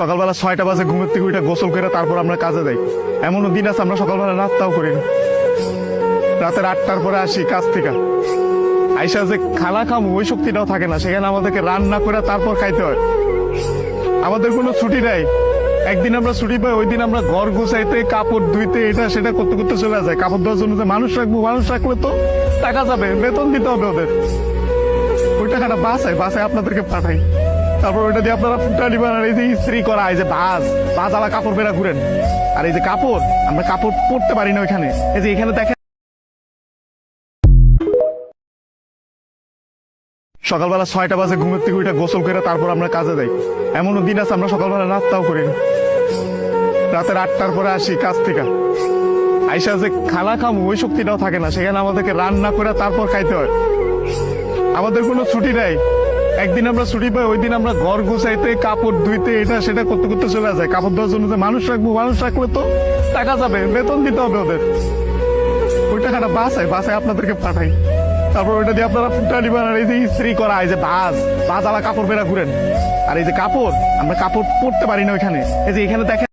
সকালবেলা ছয়টা বাজে, ঘুমের থেকে উঠে গোসল করে তারপর আমরা কাজে যাই। এমনও দিন আছে, আমরা সকালবেলা নাস্তাও করি না। রাতের আটটার পরে আসি কাজ থেকে। আইসা যে খালা খাম, ওই শক্তিটাও থাকে না। সেখানে আমাদেরকে রান্না করে তারপর খাইতে হয়। আমাদের কোনো ছুটি নাই। একদিন আমরা ছুটি পাই, ওই দিন আমরা ঘর গুছাইতে, কাপড় ধুইতে, এটা সেটা করতে করতে চলে যায়। কাপড় ধোয়ার জন্য যে মানুষ রাখব, মানুষ রাখলে তো টাকা যাবে, বেতন দিতে হবে ওদের। ওই টাকাটা বাসায় বাসায় আপনাদেরকে পাঠাই। তারপর ওইটা দিয়ে আপনারা ফুটা নিবেন আর এই যে ইস্ত্রি করা, এই যে বাস বাস আলা কাপড় বেড়া ঘুরেন। আর এই যে কাপড়, আমরা কাপড় পরতে পারি না ওইখানে। এই যে এখানে দেখেন। সকালবেলা ছয়টা বাজে, ঘুমের থেকে উঠে গোসল করে তারপর আমরা কাজে যাই। এমনও দিন আছে, আমরা সকালবেলা নাস্তাও করি না। রাতের আটটার পরে আসি কাজ থেকে। আইসা যে খালা খাম, ওই শক্তিটাও থাকে না। সেখানে আমাদেরকে রান্না করে তারপর খাইতে হয়। আমাদের কোনো ছুটি নাই। একদিন আমরা ছুটি পাই, ওই দিন আমরা ঘর গুছাইতে, কাপড় ধুইতে, এটা সেটা করতে করতে চলে যায়। কাপড় ধোয়ার জন্য মানুষ রাখব, মানুষ রাখলে তো টাকা যাবে, বেতন দিতে হবে ওদের। ওই টাকাটা বাসায় বাসায় আপনাদেরকে পাঠাই। তারপর ওইটা দিয়ে আপনারা ফুটা নিবেন আর এই যে ইস্ত্রি করা, এই যে বাস বাস আলা কাপড় বেড়া ঘুরেন। আর এই যে কাপড়, আমরা কাপড় পরতে পারি না ওইখানে। এই যে এখানে দেখেন